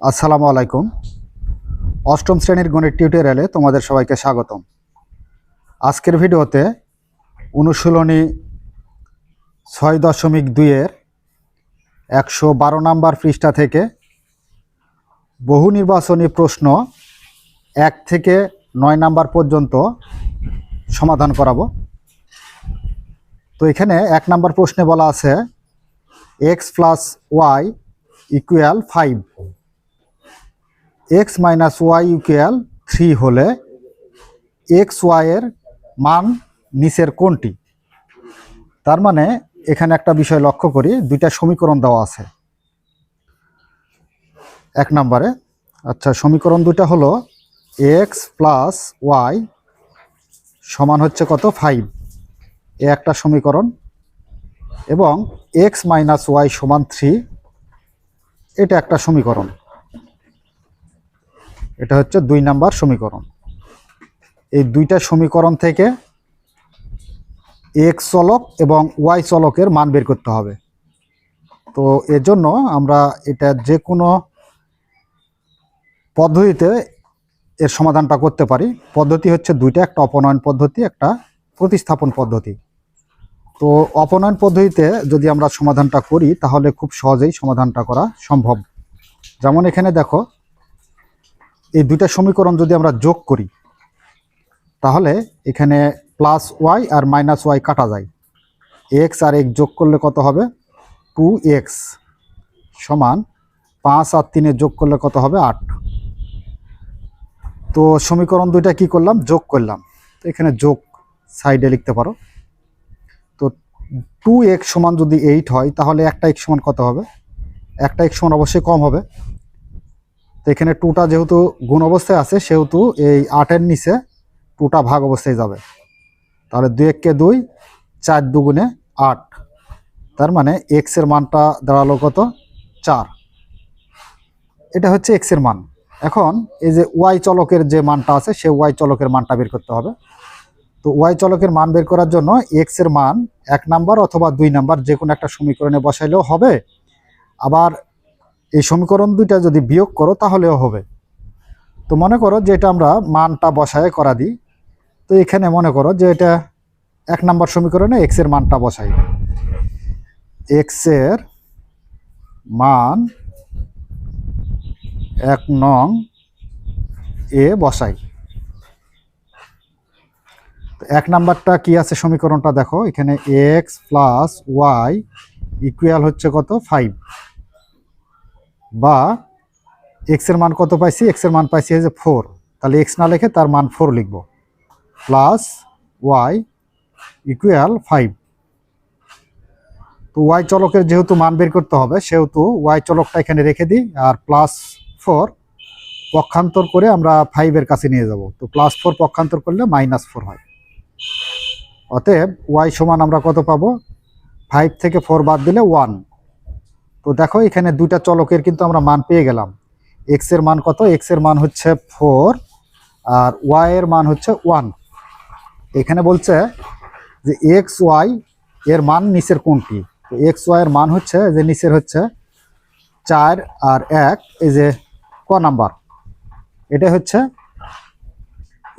আসসালামু আলাইকুম। অষ্টম শ্রেণির গণিত টিউটোরিয়ালে তোমাদের সবাইকে স্বাগতম। আজকের ভিডিওতে অনুশীলনী ছয় দশমিক দুইয়ের একশো বারো নাম্বার পৃষ্ঠা থেকে বহু নির্বাচনী প্রশ্ন এক থেকে নয় নাম্বার পর্যন্ত সমাধান করাবো। তো এখানে এক নাম্বার প্রশ্নে বলা আছে, x plus y equal five. X minus y equal three হলে এক্স ওয়াইয়ের মান নিচের কোনটি? তার মানে এখানে একটা বিষয় লক্ষ্য করি, দুইটা সমীকরণ দেওয়া আছে। এক নম্বরে আচ্ছা সমীকরণ দুইটা হলো এক্স প্লাস ওয়াই সমান হচ্ছে কত? ফাইভ। এ একটা সমীকরণ। এবং এক্স মাইনাস ওয়াই সমান থ্রি, এটা একটা সমীকরণ। এটা হচ্ছে দুই নাম্বার সমীকরণ। এই দুইটা সমীকরণ থেকে এক্স চলক এবং ওয়াই চলকের মান বের করতে হবে। তো এজন্য আমরা এটা যে কোনো পদ্ধতিতে এর সমাধানটা করতে পারি। পদ্ধতি হচ্ছে দুইটা, একটা অপনয়ন পদ্ধতি, একটা প্রতিস্থাপন পদ্ধতি। তো অপনয়ন পদ্ধতিতে যদি আমরা সমাধানটা করি, তাহলে খুব সহজেই সমাধানটা করা সম্ভব। যেমন এখানে দেখো এই দুইটা সমীকরণ যদি আমরা যোগ করি, তাহলে এখানে প্লাস ওয়াই আর মাইনাস ওয়াই কাটা যায়। এক্স আর এক যোগ করলে কত হবে? টু এক্স সমান পাঁচ আর তিনে যোগ করলে কত হবে? আট। তো সমীকরণ দুইটা কি করলাম? যোগ করলাম। এখানে যোগ সাইডে লিখতে পারো। তো টু এক্স সমান যদি এইট হয়, তাহলে একটা এক্স সমান কত হবে? একটা এক্স সমান অবশ্যই কম হবে। তো এখানে টুটা যেহেতু গুণ অবস্থায় আছে, সেহেতু এই আটের নিচে টুটা ভাগ অবস্থায় যাবে। তাহলে দুই এককে দুই, চার দুগুণে আট। তার মানে এক্সের মানটা দাঁড়াল কত? চার। এটা হচ্ছে এক্সের মান। এখন এই যে ওয়াই চলকের যে মানটা আছে, সে ওয়াই চলকের মানটা বের করতে হবে। তো ওয়াই চলকের মান বের করার জন্য এক্সের মান এক নাম্বার অথবা দুই নাম্বার যে কোনো একটা সমীকরণে বসাইলেও হবে। আবার এই সমীকরণ দুইটা যদি বিয়োগ করো তাহলেও হবে। তো মনে করো যে এটা আমরা মানটা বসায় করা দিই। তো এখানে মনে করো যে এটা এক নাম্বার সমীকরণে এক্সের মানটা বসাই। এক্সের মান এক নং এ বসাই। এক নাম্বারটা কি আছে সমীকরণটা দেখো। এখানে এক্স প্লাস ওয়াই ইকুয়াল হচ্ছে কত? ফাইভ বা এক্সের মান কত পাইছি? এক্সের মান পাইছি হচ্ছে ফোর তাহলে এক্স না লিখে তার মান ফোর লিখব। প্লাস ওয়াই ইকুয়াল ফাইভ তো ওয়াই চলকের যেহেতু মান বের করতে হবে, সেহেতু ওয়াই চলকটা এখানে রেখে দিই, আর প্লাস ফোর পক্ষান্তর করে আমরা ফাইভের কাছে নিয়ে যাব। তো প্লাস ফোর পক্ষান্তর করলে মাইনাস ফোর হয়। অতএব ওয়াই সমান আমরা কত পাবো? ফাইভ থেকে ফোর বাদ দিলে ওয়ান তো দেখো, এখানে দুইটা চলকের কিন্তু আমরা মান পেয়ে গেলাম। এক্সের মান কত? এক্সের মান হচ্ছে ফোর আর ওয়াই এর মান হচ্ছে ওয়ান এখানে বলছে যে এক্স ওয়াই এর মান নিচের কোনটি? তো এক্স ওয়াই এর মান হচ্ছে যে নিচের হচ্ছে চার আর এক, এই যে ক নাম্বার? এটা হচ্ছে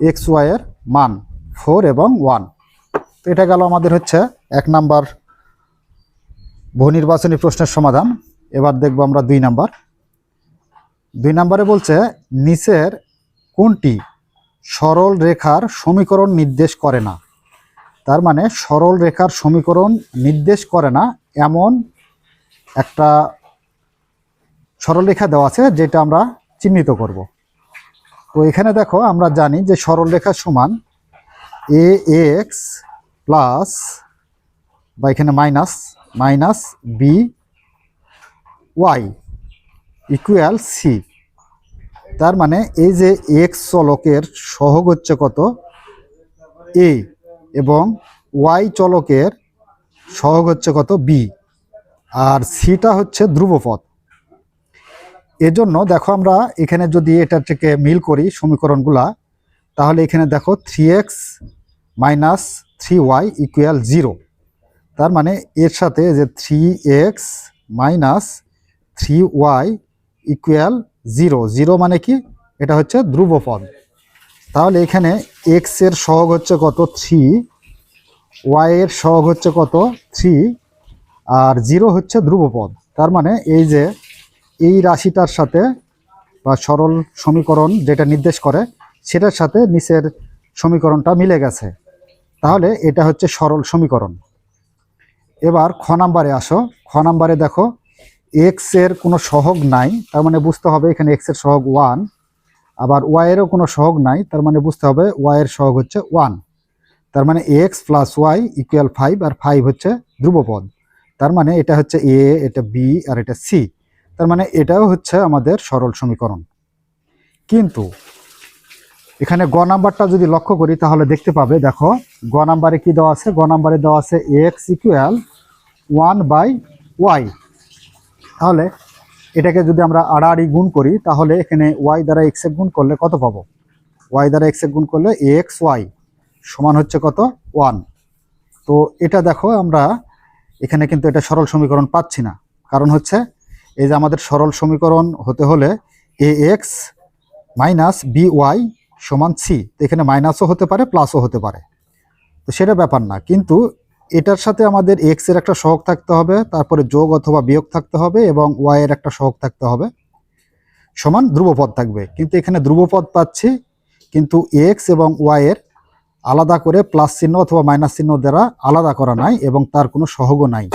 এক্স ওয়াই এর মান ফোর এবং ওয়ান তো এটা গেল আমাদের হচ্ছে এক নাম্বার বহু নির্বাচনী প্রশ্নের সমাধান। এবার দেখব আমরা দুই নাম্বার। দুই নাম্বারে বলছে, নিচের কোনটি সরল রেখার সমীকরণ নির্দেশ করে না? তার মানে সরল রেখার সমীকরণ নির্দেশ করে না, এমন একটা সরলরেখা দেওয়া আছে, যেটা আমরা চিহ্নিত করব। তো এখানে দেখো, আমরা জানি যে সরলরেখার সমান এ এক্স প্লাস বা এখানে minus minus b y equal c তার মানে এই যে এক্স চলকের সহগ হচ্ছে কত? এ এবং ওয়াই চলকের সহগ হচ্ছে কত? বি আর সিটা হচ্ছে ধ্রুবপথ এজন্য দেখো আমরা এখানে যদি এটা থেকে মিল করি সমীকরণগুলা, তাহলে এখানে দেখো three x minus three y equal zero তার মানে এর সাথে যে three x minus three y equal zero zero মানে কি? এটা হচ্ছে ধ্রুবপদ তাহলে এখানে এক্সের সহগ হচ্ছে কত? থ্রি ওয়াই এর সহগ হচ্ছে কত? থ্রি আর জিরো হচ্ছে ধ্রুবপদ তার মানে এই যে এই রাশিটার সাথে বা সরল সমীকরণ যেটা নির্দেশ করে, সেটার সাথে নিচের সমীকরণটা মিলে গেছে। তাহলে এটা হচ্ছে সরল সমীকরণ। এবার খ নাম্বারে আসো। খ নাম্বারে দেখো এক্সের কোনো সহগ নাই, তার মানে বুঝতে হবে এখানে এক্সের সহগ ওয়ান আবার ওয়াই এরও কোনো সহগ নাই, তার মানে বুঝতে হবে ওয়াই এর সহগ হচ্ছে ওয়ান তার মানে x plus y equal five আর ফাইভ হচ্ছে ধ্রুবপদ। তার মানে এটা হচ্ছে এ এটা বি আর এটা সি তার মানে এটাও হচ্ছে আমাদের সরল সমীকরণ। কিন্তু এখানে গ নাম্বারটা যদি লক্ষ্য করি, তাহলে দেখতে পাবে, দেখো, গ নাম্বারে কি দেওয়া আছে? গ নাম্বারে দেওয়া আছে x equal one by y তাহলে এটাকে যদি আমরা আড়াআড়ি গুণ করি, তাহলে এখানে ওয়াই দ্বারা এক্স এ গুণ করলে কত পাবো? ওয়াই দ্বারা এক্স এ গুণ করলে এক্স ওয়াই সমান হচ্ছে কত? ওয়ান তো এটা দেখো, আমরা এখানে কিন্তু এটা সরল সমীকরণ পাচ্ছি না। কারণ হচ্ছে, এই যে আমাদের সরল সমীকরণ হতে হলে a x minus b y সমান সি এখানে মাইনাসও হতে পারে প্লাসও হতে পারে। তো সেটা ব্যাপার না, কিন্তু এটার সাথে আমাদের এক্সের একটা সহগ থাকতে হবে, তারপরে যোগ অথবা বিয়োগ থাকতে হবে এবং ওয়াই এর একটা সহগ থাকতে হবে। সমান ধ্রুবপদ থাকবে, কিন্তু এখানে ধ্রুবপদ পাচ্ছি, কিন্তু এক্স এবং ওয়াই এর আলাদা করে প্লাস চিহ্ন অথবা মাইনাস চিহ্ন দ্বারা আলাদা করা নাই এবং তার কোনো সহগও নাই।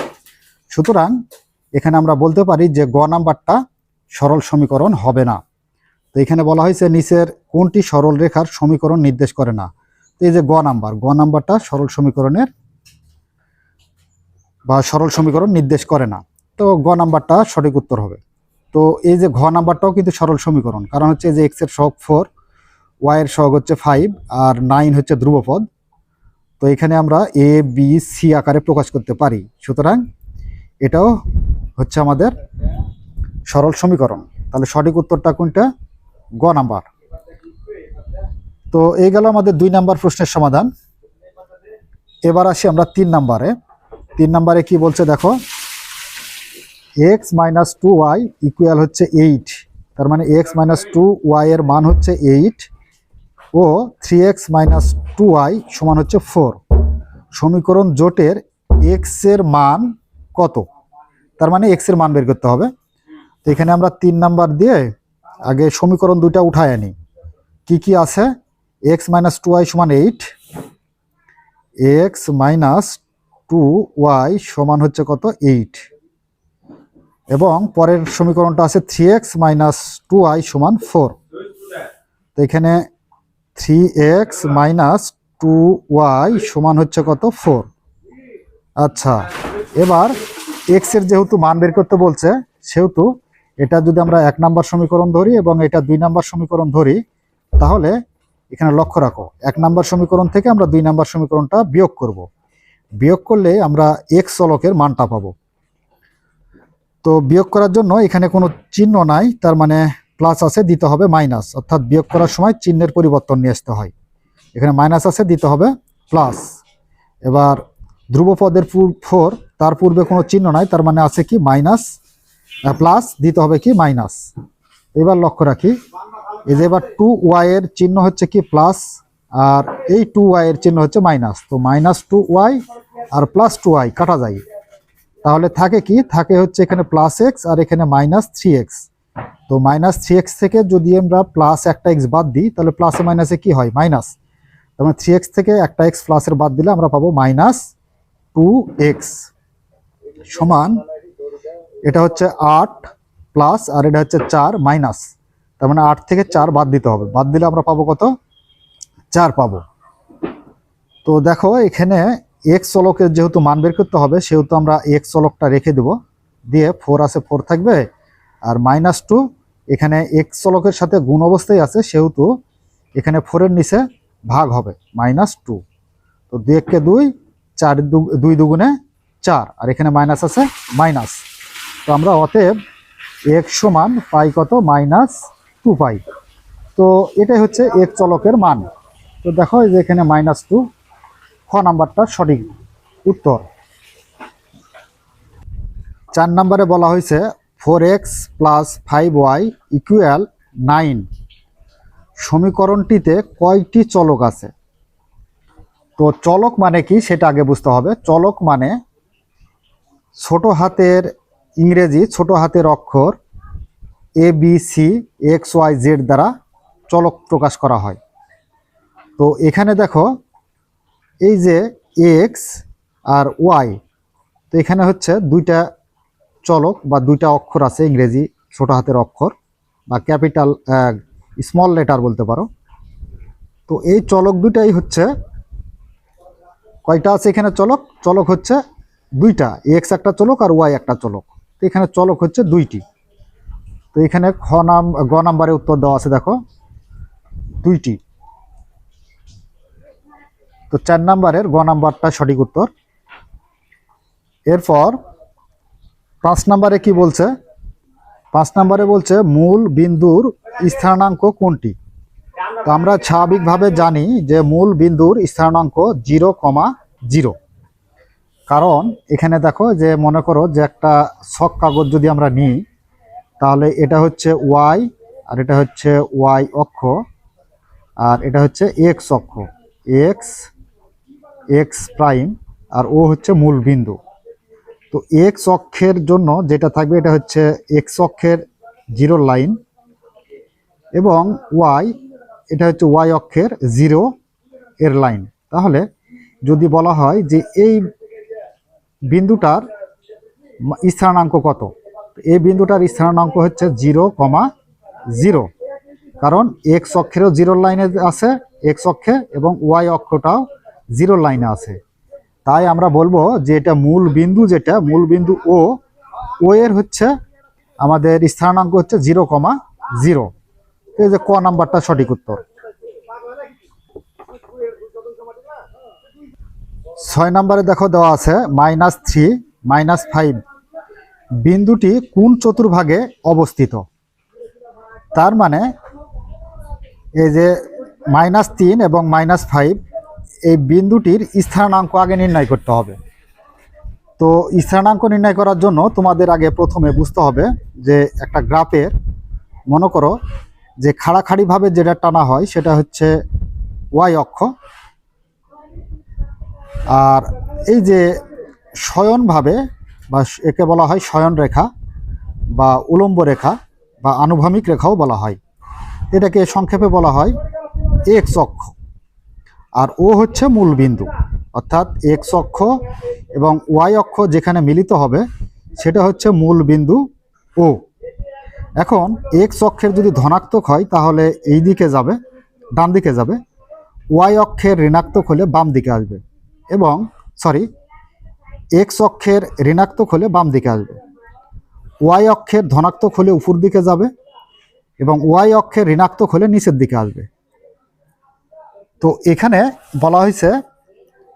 সুতরাং এখানে আমরা বলতে পারি যে গ নাম্বারটা সরল সমীকরণ হবে না। তো এখানে বলা হয়েছে নিচের কোনটি সরল রেখার সমীকরণ নির্দেশ করে না। তো এই যে গ নাম্বার, গ নাম্বারটা সরল সমীকরণের বা সরল সমীকরণ নির্দেশ করে না। তো গ নাম্বারটা সঠিক উত্তর হবে। তো এই যে ঘ নাম্বারটাও কিন্তু সরল সমীকরণ, কারণ হচ্ছে যে এক্সের সহগ ফোর ওয়াই এর সহগ হচ্ছে ফাইভ আর নাইন হচ্ছে ধ্রুবপদ। তো এখানে আমরা এ বি সি আকারে প্রকাশ করতে পারি। সুতরাং এটাও হচ্ছে আমাদের সরল সমীকরণ। তাহলে সঠিক উত্তরটা কোনটা? গ নাম্বার। তো এই গেল আমাদের দুই নাম্বার প্রশ্নের সমাধান। এবার আসি আমরা তিন নাম্বারে। তিন নাম্বারে কি বলছে দেখো? X minus two y equal হচ্ছে এইট তার মানে এক্স মাইনাস টু ওয়াই এর মান হচ্ছে এইট ও three x minus two y সমান হচ্ছে ফোর সমীকরণ জোটের এক্সের মান কত? তার মানে এক্সের মান বের করতে হবে। তো এখানে আমরা তিন নাম্বার দিয়ে আগে সমীকরণ দুইটা উঠায় আনি কি কি আছে? এক্স মাইনাস টু ওয়াই সমান eight x minus two y সমান হচ্ছে কত? এইট এবং পরের সমীকরণটা আছে three x minus two y সমান ফোর তো এখানে three x minus two y সমান হচ্ছে কত? ফোর আচ্ছা এবার এক্সের যেহেতু মান বের করতে বলছে, সেহেতু এটা যদি আমরা এক নাম্বার সমীকরণ ধরি এবং এটা দুই নাম্বার সমীকরণ ধরি, তাহলে এখানে লক্ষ্য রাখো, এক নাম্বার সমীকরণ থেকে আমরা দুই নাম্বার সমীকরণটা বিয়োগ করব। বিয়োগ করলে আমরা এক্স চলকের মানটা পাবো। তো বিয়োগ করার জন্য এখানে কোনো চিহ্ন নাই, তার মানে প্লাস আছে, দিতে হবে মাইনাস অর্থাৎ বিয়োগ করার সময় চিহ্নের পরিবর্তন নিয়ে আসতে হয়। এখানে মাইনাস আছে, দিতে হবে প্লাস এবার ধ্রুবপদের ফোর তার পূর্বে কোনো চিহ্ন নাই, তার মানে আছে কি? মাইনাস প্লাস দিতে হবে কি? মাইনাস এবার লক্ষ্য রাখি, এই যে এবার টু ওয়াই এর চিহ্ন হচ্ছে কি? প্লাস আর এই টু ওয়াই এর চিহ্ন হচ্ছে মাইনাস তো মাইনাস টু ওয়াই আর প্লাস টু ওয়াই কাটা যায়। তাহলে থাকে কি? থাকে হচ্ছে এখানে প্লাস এক্স আর এখানে মাইনাস থ্রি এক্স তো মাইনাস থ্রি এক্স থেকে যদি আমরা প্লাস একটা এক্স বাদ দিই, তাহলে প্লাসে মাইনাসে কি হয়? মাইনাস তার মানে থ্রি এক্স থেকে একটা এক্স প্লাসের বাদ দিলে আমরা পাবো মাইনাস টু এক্স সমান এটা হচ্ছে আট প্লাস আর এটা হচ্ছে চার মাইনাস তার মানে আট থেকে চার বাদ দিতে হবে। বাদ দিলে আমরা পাবো কত? চার পাবো। তো দেখো, এখানে এক্স চলকের যেহেতু মান বের করতে হবে, সেহেতু আমরা এক্স চলকটা রেখে দেব। দিয়ে ফোর আছে ফোর থাকবে। আর মাইনাস টু এখানে এক্স চলকের সাথে গুণ অবস্থায় আছে, সেহেতু এখানে ফোরের নিচে ভাগ হবে মাইনাস টু তো দুই এককে দুই, চার দুই দুগুণে চার। আর এখানে মাইনাস আছে মাইনাস তো আমরা অতএব এক সমান পাই কত? মাইনাস টু পাই। তো এটাই হচ্ছে এক চলকের মান। তো দেখো যে এখানে মাইনাস টু খ নাম্বারটা সঠিক উত্তর। চার নাম্বারে বলা হয়েছে four x plus five y equal nine সমীকরণটিতে কয়টি চলক আছে? তো চলক মানে কি? সেটা আগে বুঝতে হবে। চলক মানে ছোট হাতের ইংরেজি ছোট হাতের অক্ষর a b c x y z দ্বারা চলক প্রকাশ করা হয়। তো এখানে দেখো, এই যে এক্স আর ওয়াই তো এখানে হচ্ছে দুইটা চলক বা দুইটা অক্ষর আছে ইংরেজি ছোট হাতের অক্ষর বা ক্যাপিটাল স্মল লেটার বলতে পারো। তো এই চলক দুটাই হচ্ছে, কয়টা আছে এখানে চলক? চলক হচ্ছে দুইটা এক্স একটা চলক আর ওয়াই একটা চলক। তো এখানে চলক হচ্ছে দুইটি। তো এখানে খ নাম, গ নাম্বারে উত্তর দেওয়া আছে, দেখো। দুইটি। তো চার নাম্বারের গ নাম্বারটা সঠিক উত্তর। এরপর পাঁচ নাম্বারে কি বলছে? পাঁচ নাম্বারে বলছে মূল বিন্দুর স্থানাঙ্ক কোনটি? তো আমরা স্বাভাবিকভাবে জানি যে মূল বিন্দুর স্থানাঙ্ক জিরো কমা জিরো। কারণ এখানে দেখো যে মনে করো যে একটা শখ কাগজ যদি আমরা নিই, তাহলে এটা হচ্ছে ওয়াই আর এটা হচ্ছে ওয়াই অক্ষ আর এটা হচ্ছে এক্স অক্ষ। এক্স এক্স প্রাইম আর ও হচ্ছে মূল বিন্দু। তো এক্স অক্ষের জন্য যেটা থাকবে এটা হচ্ছে এক্স অক্ষের জিরো লাইন এবং ওয়াই, এটা হচ্ছে ওয়াই অক্ষের জিরো এর লাইন। তাহলে যদি বলা হয় যে এই বিন্দুটার স্থানাঙ্ক কত? এই বিন্দুটার স্থানাঙ্ক হচ্ছে জিরো কমা জিরো। কারণ এক্স অক্ষেরও জিরো লাইনে আছে এক্স অক্ষে এবং ওয়াই অক্ষটাও জিরো লাইনে আছে। তাই আমরা বলব যে এটা মূল বিন্দু যেটা, মূল বিন্দু ও ও এর হচ্ছে আমাদের স্থানাঙ্ক হচ্ছে জিরো কমা জিরো। এই যে ক নাম্বারটা সঠিক উত্তর। ছয় নম্বরে দেখো দেওয়া আছে মাইনাস থ্রি মাইনাস ফাইভ বিন্দুটি কোন চতুর্ভাগে অবস্থিত? তার মানে এই যে মাইনাস তিন এবং মাইনাস ফাইভ এই বিন্দুটির স্থানাঙ্ক আগে নির্ণয় করতে হবে। তো স্থানাঙ্ক নির্ণয় করার জন্য তোমাদের আগে প্রথমে বুঝতে হবে যে একটা গ্রাফের, মনে করো যে খাড়াখাড়িভাবে যেটা টানা হয় সেটা হচ্ছে ওয়াই অক্ষ। আর এই যে শয়নভাবে বা একে বলা হয় শয়ন রেখা বা উলম্ব রেখা বা আনুভূমিক রেখাও বলা হয়। এটাকে সংক্ষেপে বলা হয় এক্স অক্ষ। আর ও হচ্ছে মূল বিন্দু, অর্থাৎ এক্স অক্ষ এবং ওয়াই অক্ষ যেখানে মিলিত হবে, সেটা হচ্ছে মূল বিন্দু ও এখন এক্স অক্ষের যদি ধনাত্মক হয়, তাহলে এই দিকে যাবে, ডান দিকে যাবে। ওয়াই অক্ষের ঋণাত্মক হলে বাম দিকে আসবে। এবং সরি এক্স অক্ষের ঋণাত্মক হলে বাম দিকে আসবে। ওয়াই অক্ষের ধনাত্মক হলে উপর দিকে যাবে এবং ওয়াই অক্ষের ঋণাত্মক হলে নিচের দিকে আসবে। তো এখানে বলা হয়েছে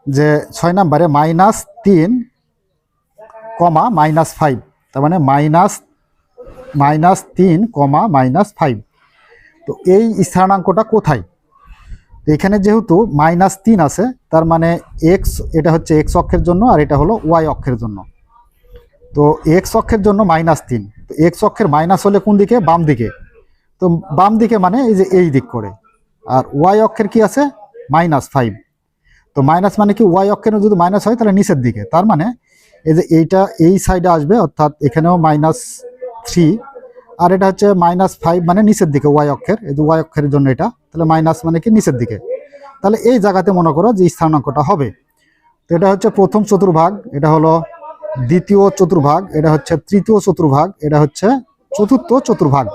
যে ছয় নাম্বারে মাইনাস তিন কমা মাইনাস ফাইভ, তার মানে মাইনাস মাইনাস তিন কমা মাইনাস ফাইভ। তো এই স্থানাঙ্কটা কোথায়? এখানে যেহেতু মাইনাস তিন আছে, তার মানে এক্স এটা হচ্ছে এক্স অক্ষের জন্য আর এটা হলো ওয়াই অক্ষের জন্য। তো এক্স অক্ষের জন্য মাইনাস তিন। তো এক্স অক্ষের মাইনাস হলে কোন দিকে? বাম দিকে। তো বাম দিকে মানে এই যে এই দিক করে। আর ওয়াই অক্ষের কি আছে? মাইনাস ফাইভ তো মাইনাস মানে কি? ওয়াই অক্ষের যদি মাইনাস হয়, তাহলে নিচের দিকে। তার মানে এই যে এইটা এই সাইডে আসবে, অর্থাৎ এখানেও মাইনাস থ্রি আর এটা হচ্ছে মাইনাস ফাইভ মানে নিচের দিকে ওয়াই অক্ষের, এই ওয়াই অক্ষের জন্য এটা। তাহলে মাইনাস মানে কি? নিচের দিকে। তাহলে এই জায়গাতে মনে করো যে স্থানাঙ্কটা হবে। তো এটা হচ্ছে প্রথম চতুর্ভাগ, এটা হলো দ্বিতীয় চতুর্ভাগ, এটা হচ্ছে তৃতীয় চতুর্ভাগ, এটা হচ্ছে চতুর্থ চতুর্ভাগ।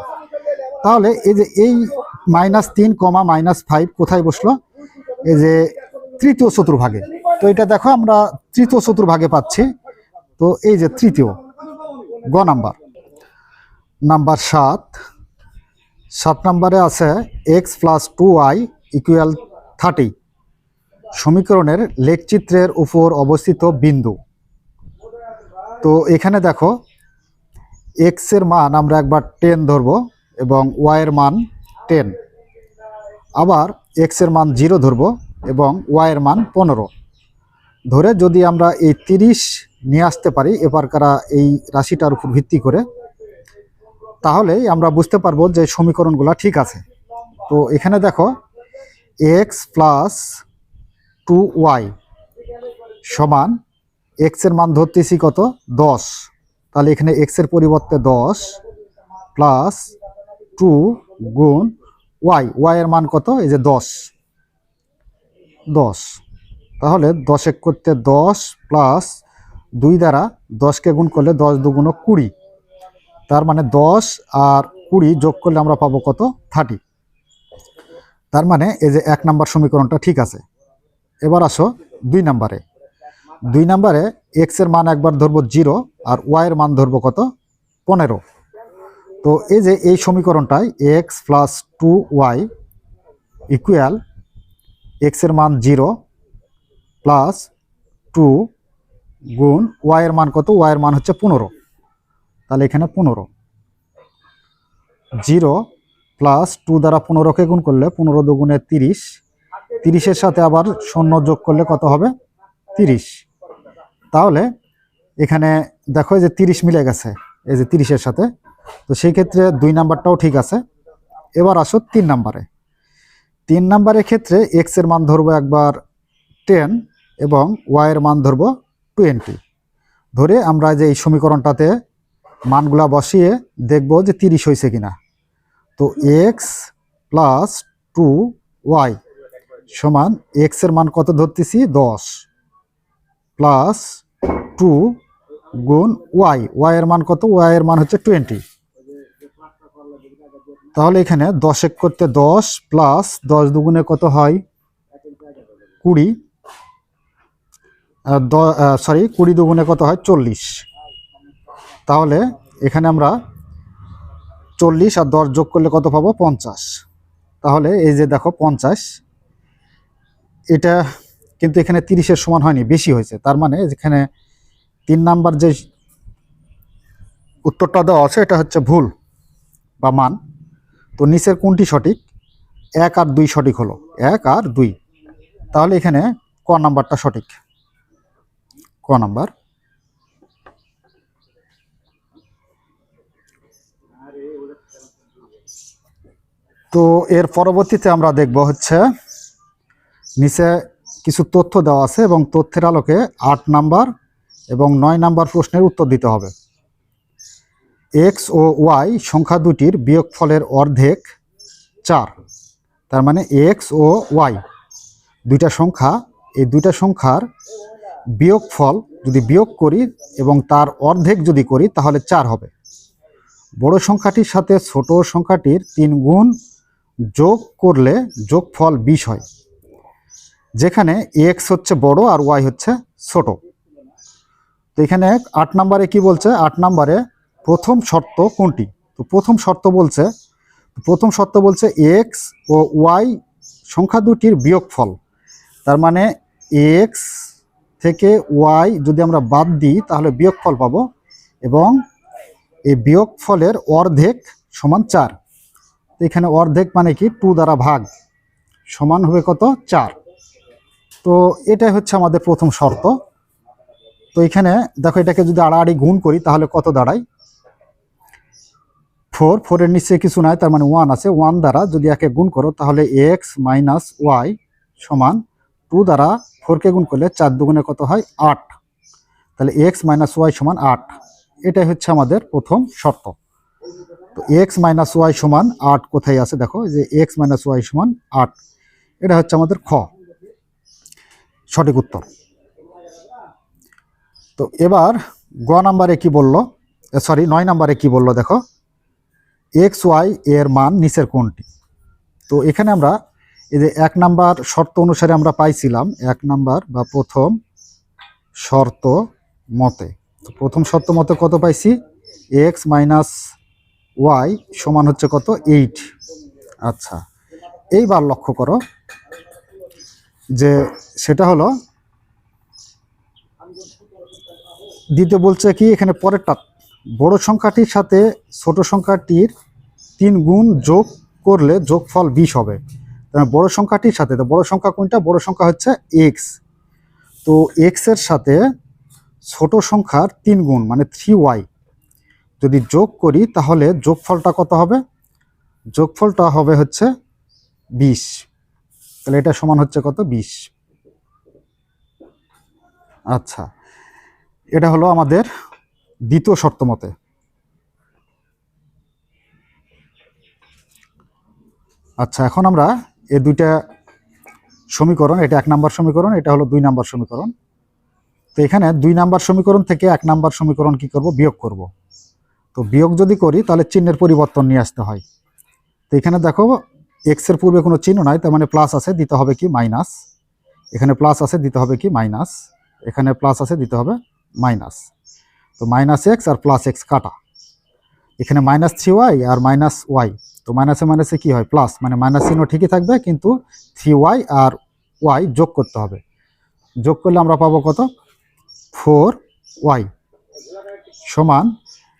তাহলে এই যে এই মাইনাস তিন কমা মাইনাস ফাইভ কোথায় বসল? এই যে তৃতীয় চতুর্ভাগে। তো এটা দেখো আমরা তৃতীয় চতুর্ভাগে পাচ্ছি। তো এই যে তৃতীয়, গ নাম্বার। নাম্বার সাত। সাত নাম্বারে আছে x plus two y equal thirty সমীকরণের লেখচিত্রের উপর অবস্থিত বিন্দু। তো এখানে দেখো এক্সের মান আমরা একবার টেন ধরবো এবং ওয়াইয়ের মান টেন আবার এক্সের মান জিরো ধরবো এবং ওয়াইয়ের মান পনেরো। ধরে যদি আমরা এই তিরিশ নিয়ে আসতে পারি এবারকারা এই রাশিটার উপর ভিত্তি করে তাহলেই আমরা বুঝতে পারব যে সমীকরণগুলো ঠিক আছে। তো এখানে দেখো এক্স প্লাস টু ওয়াই সমান এক্সের মান ধরতেছি কত? দশ। তাহলে এখানে এক্সের পরিবর্তে দশ প্লাস টু গুণ ওয়াই ওয়াই এর মান কত? এই যে দশ। দশ। তাহলে দশেক করতে দশ প্লাস দুই দ্বারা দশকে গুণ করলে দশ দুগুণ কুড়ি। তার মানে দশ আর কুড়ি যোগ করলে আমরা পাবো কত? থার্টি তার মানে এই যে এক নাম্বার সমীকরণটা ঠিক আছে। এবার আসো দুই নাম্বারে। দুই নাম্বারে এক্সের মান একবার ধরবো জিরো আর ওয়াই এর মান ধরবো কত? পনেরো। তো এই যে এই সমীকরণটায় x plus two y equal এক্সের মান জিরো প্লাস টু গুণ ওয়াই এর মান কত? ওয়াই এর মান হচ্ছে পনেরো। তাহলে এখানে পনেরো। জিরো প্লাস টু দ্বারা পনেরোকে গুণ করলে পনেরো দুগুণে তিরিশ। তিরিশের সাথে আবার শূন্য যোগ করলে কত হবে? তিরিশ। তাহলে এখানে দেখো যে তিরিশ মিলে গেছে, এই যে তিরিশের সাথে। তো সেই ক্ষেত্রে দুই নাম্বারটাও ঠিক আছে। এবার আসো তিন নাম্বারে। তিন নাম্বারের ক্ষেত্রে এক্সের মান ধরবো একবার টেন এবং ওয়াই এর মান ধরবো টোয়েন্টি ধরে আমরা যে এই সমীকরণটাতে মানগুলা বসিয়ে দেখব যে তিরিশ হয়েছে কিনা। তো এক্স প্লাস টু ওয়াই সমান এক্সের মান কত ধরতেছি? দশ প্লাস টু গুণ ওয়াই ওয়াই এর মান কত? ওয়াই এর মান হচ্ছে টোয়েন্টি তাহলে এখানে দশ এক করতে দশ প্লাস দশ দুগুণে কত হয়? কুড়ি। সরি কুড়ি দুগুণে কত হয়? চল্লিশ। তাহলে এখানে আমরা চল্লিশ আর দশ যোগ করলে কত পাবো? পঞ্চাশ। তাহলে এই যে দেখো পঞ্চাশ, এটা কিন্তু এখানে তিরিশের সমান হয়নি, বেশি হয়েছে। তার মানে এখানে তিন নাম্বার যে উত্তরটা দেওয়া আছে, এটা হচ্ছে ভুল বা মান। তো নিচের কোনটি সঠিক? এক আর দুই সঠিক হলো। এক আর দুই। তাহলে এখানে ক নাম্বারটা সঠিক? ক নাম্বার। তো এর পরবর্তীতে আমরা দেখব হচ্ছে, নিচে কিছু তথ্য দেওয়া আছে এবং তথ্যের আলোকে আট নাম্বার এবং নয় নাম্বার প্রশ্নের উত্তর দিতে হবে। এক্স ও ওয়াই সংখ্যা দুটির বিয়োগফলের অর্ধেক চার, তার মানে এক্স ও ওয়াই দুইটা সংখ্যা, এই দুইটা সংখ্যার বিয়োগফল যদি বিয়োগ করি এবং তার অর্ধেক যদি করি তাহলে চার হবে। বড় সংখ্যাটির সাথে ছোট সংখ্যাটির তিন গুণ যোগ করলে যোগফল বিশ হয়। যেখানে এক্স হচ্ছে বড় আর ওয়াই হচ্ছে ছোট। তো এখানে আট নম্বরে কি বলছে? আট নম্বরে প্রথম শর্ত কোনটি? তো প্রথম শর্ত বলছে, প্রথম শর্ত বলছে এক্স ও ওয়াই সংখ্যা দুটির বিয়োগফল। তার মানে এক্স থেকে ওয়াই যদি আমরা বাদ দিই, তাহলে বিয়োগফল পাবো এবং এই বিয়োগফলের অর্ধেক সমান চার। এখানে অর্ধেক মানে কি? টু দ্বারা ভাগ সমান হবে কত? চার। তো এটাই হচ্ছে আমাদের প্রথম শর্ত। তো এখানে দেখো এটাকে যদি আড়াআড়ি গুণ করি, তাহলে কত দাঁড়ায়? ফোর ফোরের নিচে কিছু নাই, তার মানে ওয়ান আছে। ওয়ান দ্বারা যদি একে গুণ করো, তাহলে এক্স মাইনাস ওয়াই সমান টু দ্বারা ফোরকে গুণ করলে চার দুগুণে কত হয়? আট। তাহলে এক্স মাইনাস ওয়াই সমান আট। এটাই হচ্ছে আমাদের প্রথম শর্ত। তো এক্স মাইনাস ওয়াই সমান আট কোথায় আছে দেখো যে এক্স মাইনাস ওয়াই সমান আট, এটা হচ্ছে আমাদের খ। সঠিক উত্তর। তো এবার গ নাম্বারে কি বলল? সরি নয় নাম্বারে কি বলল দেখো? এক্স ওয়াই এর মান নিচের কোনটি? তো এখানে আমরা এই যে এক নাম্বার শর্ত অনুসারে আমরা পাইছিলাম, এক নাম্বার বা প্রথম শর্ত মতে। তো প্রথম শর্ত মতে কত পাইছি? এক্স মাইনাস ওয়াই সমান হচ্ছে কত? এইট। আচ্ছা এইবার লক্ষ্য করো যে সেটা হলো দ্বিতীয় বলছে কি, এখানে পরেরটা, বড় সংখ্যাটির সাথে ছোট সংখ্যাটির তিন গুণ যোগ করলে যোগফল বিশ হবে। বড় সংখ্যাটির সাথে, তো বড় সংখ্যা কোনটা? বড় সংখ্যা হচ্ছে এক্স। তো এক্সের সাথে ছোট সংখ্যার তিন গুণ মানে থ্রি ওয়াই। যদি যোগ করি, তাহলে যোগফলটা কত হবে? যোগফলটা হবে হচ্ছে বিশ। তাহলে এটা সমান হচ্ছে কত? বিশ। আচ্ছা এটা হলো আমাদের দ্বিতীয় শর্ত মতে। আচ্ছা এখন আমরা এই দুইটা সমীকরণ, এটা এক নাম্বার সমীকরণ, এটা হলো দুই নাম্বার সমীকরণ। তো এখানে দুই নাম্বার সমীকরণ থেকে এক নাম্বার সমীকরণ কি করব? বিয়োগ করব। তো বিয়োগ যদি করি, তাহলে চিহ্নের পরিবর্তন নিয়ে আসতে হয়। তো এখানে দেখো এক্সের পূর্বে কোনো চিহ্ন নাই, তার মানে প্লাস আছে, দিতে হবে কি? মাইনাস এখানে প্লাস আছে, দিতে হবে কি? মাইনাস এখানে প্লাস আছে, দিতে হবে মাইনাস তো মাইনাস এক্স আর প্লাস এক্স কাটা। এখানে মাইনাস থ্রি ওয়াই আর মাইনাস ওয়াই তো মাইনাসে মাইনাসে কি হয়? প্লাস মানে মাইনাস চিহ্ন ঠিকই থাকবে, কিন্তু থ্রি ওয়াই আর ওয়াই যোগ করতে হবে। যোগ করলে আমরা পাবো কত? ফোর ওয়াই সমান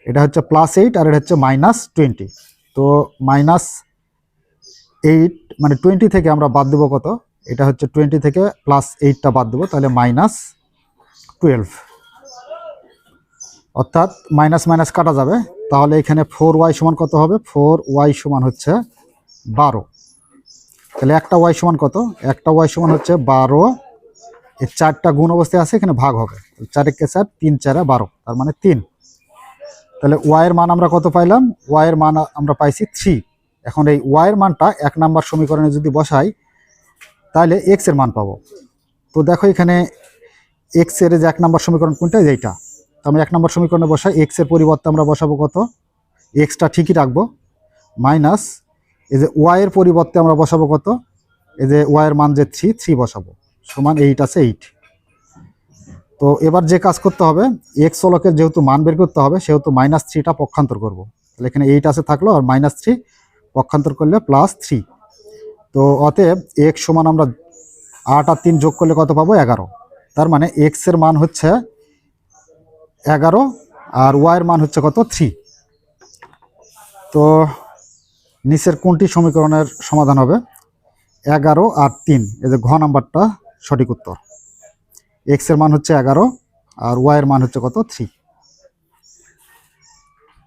এটা হচ্ছে প্লাস এইট আর এটা হচ্ছে মাইনাস টোয়েন্টি তো মাইনাস এইট মানে টোয়েন্টি থেকে আমরা বাদ দেবো কত? এটা হচ্ছে টোয়েন্টি থেকে প্লাস এইটটা বাদ দেবো, তাহলে মাইনাস টুয়েলভ অর্থাৎ মাইনাস মাইনাস কাটা যাবে। তাহলে এখানে ফোর ওয়াই সমান কত হবে? ফোর ওয়াই সমান হচ্ছে বারো। তাহলে একটা ওয়াই সমান কত? একটা ওয়াই সমান হচ্ছে বারো। এর চারটা গুণ অবস্থায় আছে, এখানে ভাগ হবে। চারেকে চার? তিন চারে বারো। তার মানে তিন। তাহলে ওয়াইয়ের মান আমরা কত পাইলাম? ওয়াইয়ের মান আমরা পাইছি থ্রি এখন এই ওয়াইয়ের মানটা এক নাম্বার সমীকরণে যদি বসাই, তাহলে এক্সের মান পাবো। তো দেখো এখানে এক্সের যে এক নাম্বার সমীকরণ কোনটা? এইটা। তো আমরা এক নাম্বার সমীকরণে বসাই এক্সের পরিবর্তে আমরা বসাবো কত? এক্সটা ঠিকই রাখব। মাইনাস এই যে ওয়াইয়ের পরিবর্তে আমরা বসাবো কত? এই যে ওয়াইয়ের মান যে থ্রি থ্রি বসাবো। সমান এইট আছে এইট তো এবার যে কাজ করতে হবে এক্স চলকের যেহেতু মান বের করতে হবে, সেহেতু মাইনাস থ্রিটা পক্ষান্তর করব। তাহলে এখানে এইট আছে থাকল, আর মাইনাস থ্রি পক্ষান্তর করলে প্লাস থ্রি তো অতএব এক্স সমান আমরা আট আর তিন যোগ করলে কত পাবো? এগারো। তার মানে এক্সের মান হচ্ছে এগারো, আর ওয়াইয়ের মান হচ্ছে কত? থ্রি তো নিচের কোনটি সমীকরণের সমাধান হবে? এগারো আর তিন যে ঘ নাম্বারটা সঠিক উত্তর। এক্সের মান হচ্ছে এগারো আর ওয়াইয়ের মান হচ্ছে কত? থ্রি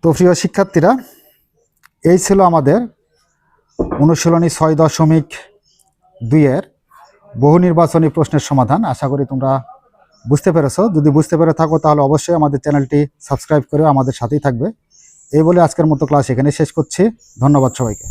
তো প্রিয় শিক্ষার্থীরা, এই ছিল আমাদের অনুশীলনী ছয় দশমিক দুইয়ের বহু নির্বাচনী প্রশ্নের সমাধান। আশা করি তোমরা বুঝতে পেরেছ। যদি বুঝতে পেরে থাকো, তাহলে অবশ্যই আমাদের চ্যানেলটি সাবস্ক্রাইব করে আমাদের সাথেই থাকবে। এই বলে আজকের মতো ক্লাস এখানে শেষ করছি। ধন্যবাদ সবাইকে।